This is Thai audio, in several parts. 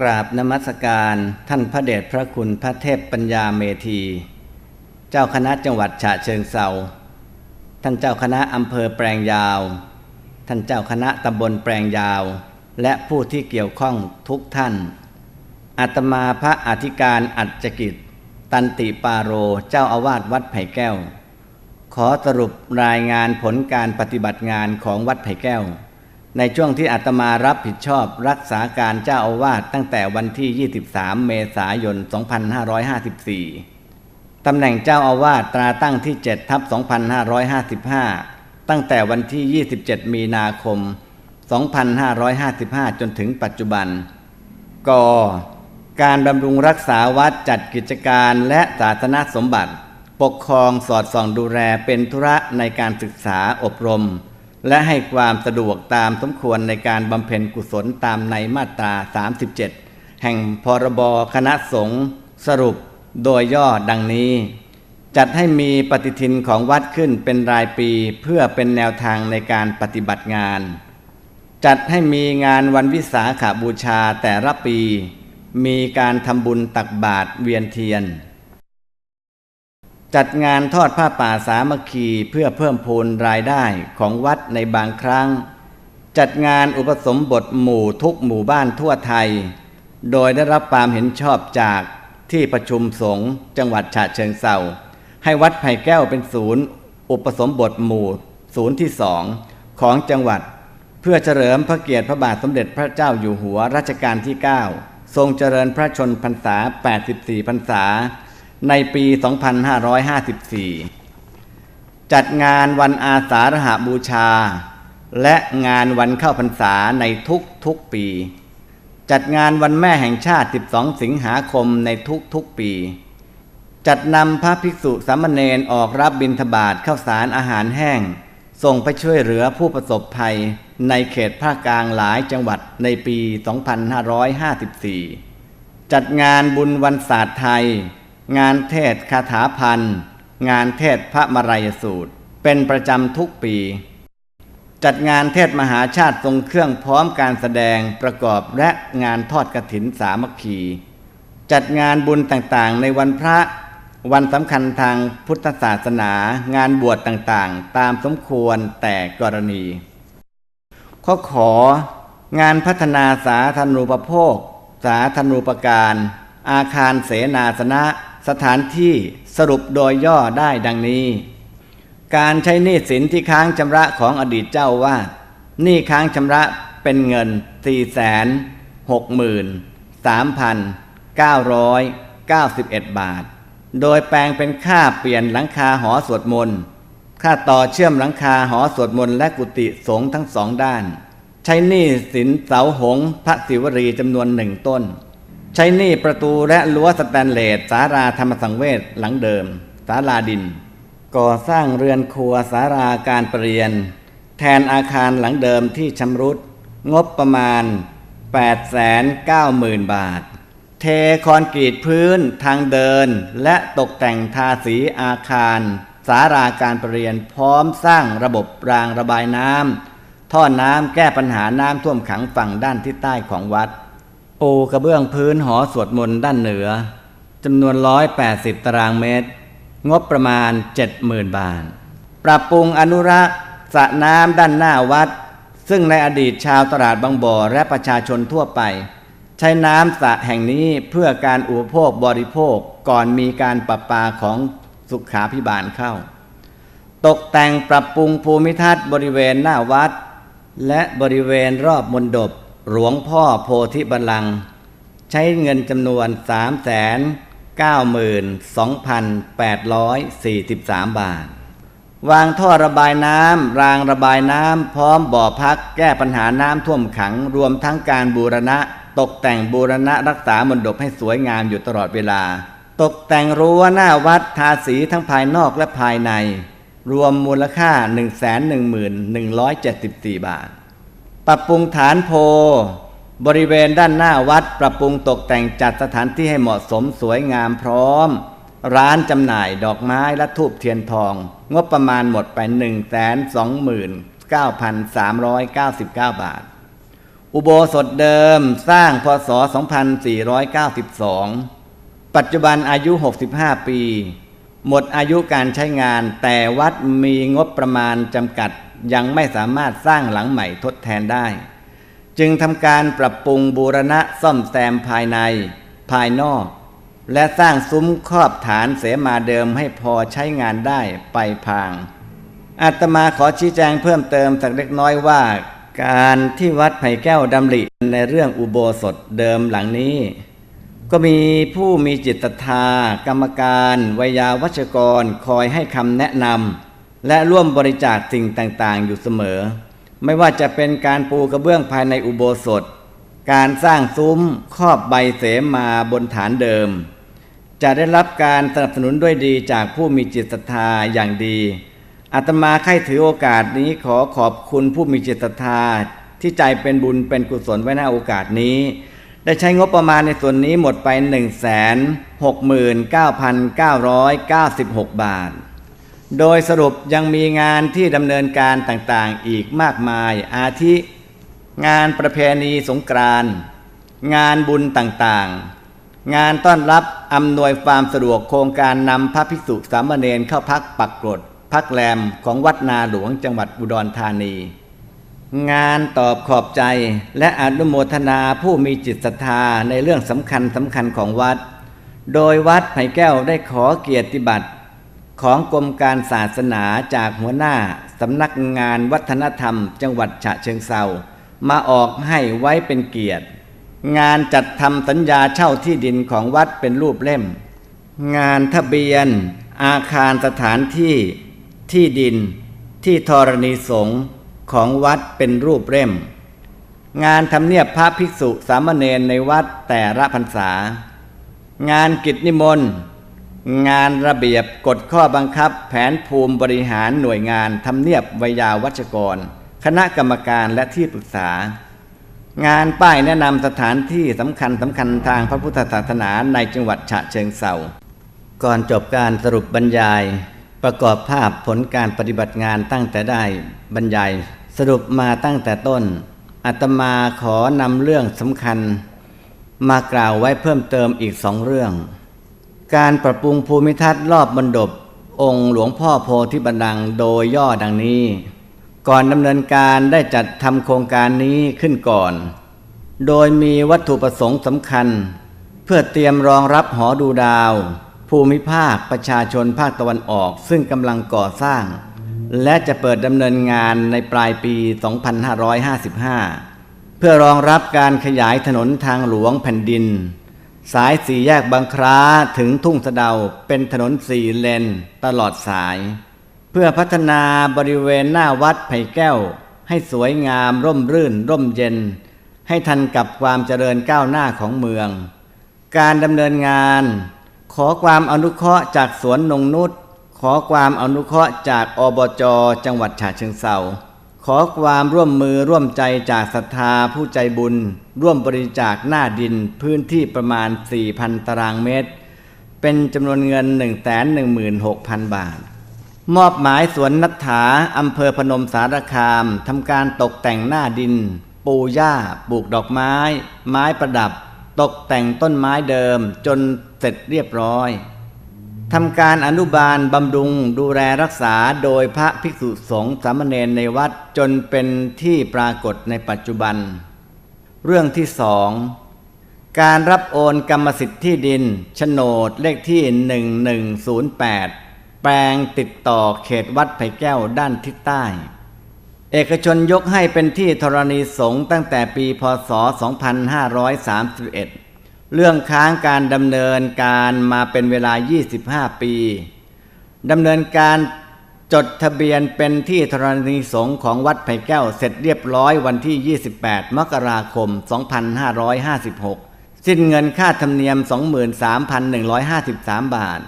กราบนมัสการท่านพระเดชพระคุณพระเทพปัญญาเมธี เจ้าคณะจังหวัดฉะเชิงเซาท่านเจ้าคณะอำเภอแปลงยาว ท่านเจ้าคณะตำบลแปลงยาว และผู้ที่เกี่ยวข้องทุกท่าน อาตมาพระอธิการอัจจกิจ ตันติปาโรเจ้าอาวาสวัดไผ่แก้ว ขอสรุปรายงานผลการปฏิบัติงานของวัดไผ่แก้ว ในช่วงที่อาตมารับผิดชอบรักษาการเจ้าอาวาสตั้งแต่วันที่ 23 เมษายน 2554 ตำแหน่งเจ้าอาวาสตราตั้งที่ 7 ทับ 2555 ตั้งแต่วันที่ 27 มีนาคม 2555 จนถึงปัจจุบัน ก การบำรุงรักษาวัดจัดกิจการและศาสนสมบัติ ปกครองสอดส่องดูแลเป็นธุระในการศึกษาอบรม และให้ความสะดวกตามสมควรในการบำเพ็ญกุศลตามในมาตรา 37 แห่งพรบคณะสงฆ์สรุปโดยย่อดังนี้ จัดให้มีปฏิทินของวัดขึ้นเป็นรายปีเพื่อเป็นแนวทางในการปฏิบัติงาน จัดให้มีงานวันวิสาขาบูชาแต่ละปี มีการทำบุญตักบาตรเวียนเทียน จัดงานทอดผ้าป่าสามัคคีเพื่อเพิ่มพูนรายได้ของวัดในบางครั้ง จัดงานอุปสมบทหมู่ทุกหมู่บ้านทั่วไทย โดยได้รับความเห็นชอบจากที่ประชุมสงฆ์จังหวัดฉะเชิงเซาให้วัดไผ่แก้วเป็นศูนย์ อุปสมบทหมู่ศูนย์ที่สองของจังหวัด เพื่อเฉลิมพระเกียรติพระบาทสมเด็จพระเจ้าอยู่หัวรัชกาลที่ 9 ทรงเจริญพระชนพรรษา 84 พรรษา ในปี 2554 จัดงานวันอาสาฬหบูชา และงานวันเข้าพรรษาในทุกทุกปี จัดงานวันแม่แห่งชาติ 12 สิงหาคมในทุกทุกปี จัดนำพระภิกษุสามเณรออกรับบิณฑบาตข้าวสารอาหารแห้ง ส่งไปช่วยเหลือผู้ประสบภัยในเขตภาคกลางหลายจังหวัดในปี 2554 จัดงานบุญวันศาสตร์ไทย งานเทศคาถาพันธ์งานเทศพระมรายสูตร เป็นประจำทุกปี จัดงานเทศมหาชาติทรงเครื่องพร้อมการแสดงประกอบและงานทอดกระถินสามัคคี จัดงานบุญต่างๆ ในวันพระวันสำคัญทางพุทธศาสนา งานบวชต่างๆ ตามสมควรแต่กรณี ข้อของานพัฒนาสาธารณูปโภค สาธารณูปการ อาคารเสนาสนะ สถานที่สรุปโดยย่อได้ดังนี้ การใช้หนี้สินที่ค้างชำระของอดีตเจ้าว่าหนี้ค้างชำระเป็นเงิน 4 6 3 991 บาท โดยแปลงเป็นค่าเปลี่ยนหลังคาหอสวดมนต์ค่าต่อเชื่อมหลังคาหอสวดมนต์และกุฏิสงฆ์ทั้งสองด้าน ใช้หนี้สินเสาหงส์พระศิวรีจำนวนหนึ่งต้น ใช้หนี้ประตูและรั้วสแตนเลสสาราธรรมสังเวชหลังเดิมศาลาดิน ก่อสร้างเรือนครัวสาราการประเรียน แทนอาคารหลังเดิมที่ชำรุด งบประมาณ 890,000 บาท เทคอนกรีตพื้นทางเดิน และตกแต่งทาสีอาคารสาราการประเรียนพร้อมสร้างระบบรางระบายน้ำท่อน้ำแก้ปัญหาน้ำท่วมขังฝั่งด้านทิศใต้ของวัด ปูกระเบื้องพื้นหอสวดมนต์ด้านเหนือจำนวน 180 ตารางเมตร งบประมาณ 70,000 บาท ปรับปรุงอนุรักษ์สระน้ำด้านหน้าวัด ซึ่งในอดีตชาวตลาดบางบ่อและประชาชนทั่วไป ใช้น้ำสระแห่งนี้เพื่อการอุปโภคบริโภคก่อนมีการประปาของสุขาพิบาลเข้า ตกแต่งปรับปรุงภูมิทัศน์บริเวณหน้าวัด และบริเวณรอบมณฑป หลวงพ่อโพธิบัลลังก์ใช้เงินจำนวน 3 9 2 8 4 3 บาท วางท่อระบายน้ำรางระบายน้ำพร้อมบ่อพักแก้ปัญหาน้ำท่วมขังรวมทั้งการบูรณะ ตกแต่งบูรณะรักษามณฑปให้สวยงามอยู่ตลอดเวลา ตกแต่งรั้วหน้าวัดทาสีทั้งภายนอกและภายใน รวมมูลค่า 111,174 บาท ปรับปรุงฐานโพ บริเวณด้านหน้าวัด ปรับปรุงตกแต่งจัดสถานที่ให้เหมาะสมสวยงามพร้อม ร้านจำหน่ายดอกไม้และทูบเทียนทอง งบประมาณหมดไป 1 2 9 399 บาท อุโบสถเดิมสร้างพศ 2492 ปัจจุบันอายุ 65 ปี หมดอายุการใช้งานแต่วัดมีงบประมาณจำกัด ยังไม่สามารถสร้างหลังใหม่ทดแทนได้ จึงทำการปรับปรุงบูรณะซ่อมแซมภายใน ภายนอก และสร้างซุ้มครอบฐานเสมาเดิมให้พอใช้งานได้ไปพาง อาตมาขอชี้แจงเพิ่มเติมสักเล็กน้อยว่า การที่วัดไผ่แก้วดำริในเรื่องอุโบสถเดิมหลังนี้ก็มีผู้มีจิตศรัทธากรรมการ วิยาวัชกร คอยให้คำแนะนำ และร่วมบริจาคสิ่งต่างๆ อยู่เสมอ ไม่ว่าจะเป็นการปูกระเบื้องภายในอุโบสถ การสร้างซุ้มครอบใบเสมาบนฐานเดิม จะได้รับการสนับสนุนด้วยดีจากผู้มีจิตศรัทธาอย่างดีอาตมาใคร่ถือโอกาสนี้ขอขอบคุณผู้มีจิตศรัทธาที่ใจเป็นบุญเป็นกุศลไว้ในโอกาสนี้ ได้ใช้งบประมาณในส่วนนี้หมดไป 1 6 9 9 9 6 บาท โดยสรุปยังมีงานที่ดำเนินการต่างๆ อีกมากมาย อาทิ งานประเพณีสงกรานต์งานบุญต่างๆ งานต้อนรับอำนวยความสะดวกโครงการนำพระภิกษุสามเณรเข้าพักปักกรดพักแรมของวัดนาหลวงจังหวัดอุดรธานี งานตอบขอบใจและอนุโมทนาผู้มีจิตศรัทธาในเรื่องสำคัญสำคัญของวัด โดยวัดไผ่แก้วได้ขอเกียรติบัตร ของกรมการศาสนาจากหัวหน้าสำนักงานวัฒนธรรม จังหวัดฉะเชิงเซามาออกให้ไว้เป็นเกียรติ งานจัดทำสัญญาเช่าที่ดินของวัดเป็นรูปเล่ม งานทะเบียน อาคารสถานที่ ที่ดิน ที่ธรณีสงฆ์ของวัดเป็นรูปเล่ม งานทำเนียบพระภิกษุสามเณรในวัดแต่ละพรรษา งานกิจนิมนต์ งานระเบียบกฎข้อบังคับ แผนภูมิบริหารหน่วยงานทำเนียบวิยาวัชกร คณะกรรมการและที่ปรึกษา งานป้ายแนะนำสถานที่สำคัญสำคัญทางพระพุทธศาสนาในจังหวัดฉะเชิงเซาก่อนจบการสรุปบรรยาย ประกอบภาพผลการปฏิบัติงานตั้งแต่ได้บรรยาย สรุปมาตั้งแต่ต้นอาตมาขอนำเรื่องสำคัญ มากล่าวไว้เพิ่มเติมอีกสองเรื่อง การปรับปรุงภูมิทัศน์รอบบนดบองค์หลวงพ่อโพธิบันดังโดยย่อดังนี้ ก่อนดำเนินการได้จัดทำโครงการนี้ขึ้นก่อน โดยมีวัตถุประสงค์สำคัญ เพื่อเตรียมรองรับหอดูดาว ภูมิภาคประชาชนภาคตะวันออกซึ่งกำลังก่อสร้าง และจะเปิดดำเนินงานในปลายปี 2555 เพื่อรองรับการขยายถนนทางหลวงแผ่นดิน สายสี่แยกบางคร้าถึงทุ่งสะเดาเป็นถนนสี่เลนตลอดสาย เพื่อพัฒนาบริเวณหน้าวัดไผ่แก้ว ให้สวยงามร่มรื่น ร่มเย็น ให้ทันกับความเจริญก้าวหน้าของเมือง การดำเนินงาน ขอความอนุเคราะห์จากสวนนงนุษย์ขอความอนุเคราะห์จากอบจจังหวัดฉะเชิงเซา ขอความร่วมมือร่วมใจจากศรัทธาผู้ใจบุญ ร่วมบริจาคหน้าดินพื้นที่ประมาณ 4,000 ตารางเมตร เป็นจำนวนเงิน 116,000 บาท มอบหมายสวนนัทธาอำเภอพนมสารคามทำการตกแต่งหน้าดิน ปูหญ้าปลูกดอกไม้ ไม้ประดับ ตกแต่งต้นไม้เดิมจนเสร็จเรียบร้อย ทำการอนุบาลบำรุงดูแลรักษาโดยพระภิกษุสงฆ์สามเณรในวัดจนเป็นที่ปรากฏในปัจจุบัน เรื่องที่สองการรับโอนกรรมสิทธิ์ที่ดินโฉนดเลขที่ 1108 แปลงติดต่อเขตวัดไผ่แก้วด้านทิศใต้ เอกชนยกให้เป็นที่ธรณีสงฆ์ตั้งแต่ปีพศ 2531 เรื่องค้างการดำเนินการมาเป็นเวลา 25 ปีดำเนินการจดทะเบียนเป็นที่ธรณีสงฆ์ของวัดไผ่แก้วเสร็จเรียบร้อยวันที่ 28 มกราคม 2556 สิ้นเงินค่าธรรมเนียม 23,153 บาท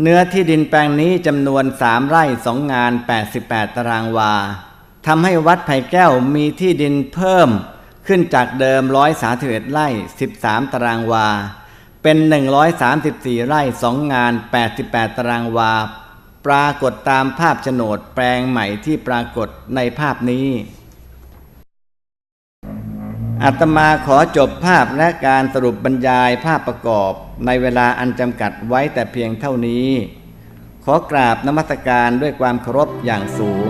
เนื้อที่ดินแปลงนี้จำนวน 3 ไร่ 2 งาน 88 ตารางวาทำให้วัดไผ่แก้วมีที่ดินเพิ่ม ขึ้นจากเดิม 131 ไร่ 13 ตารางวา เป็น 134 ไร่ 2 งาน 88 ตารางวา ปรากฏตามภาพโฉนดแปลงใหม่ที่ปรากฏในภาพนี้อาตมาขอจบภาพและการสรุปบรรยายภาพประกอบในเวลาอันจำกัดไว้แต่เพียงเท่านี้ ขอกราบนมัสการด้วยความเคารพอย่างสูง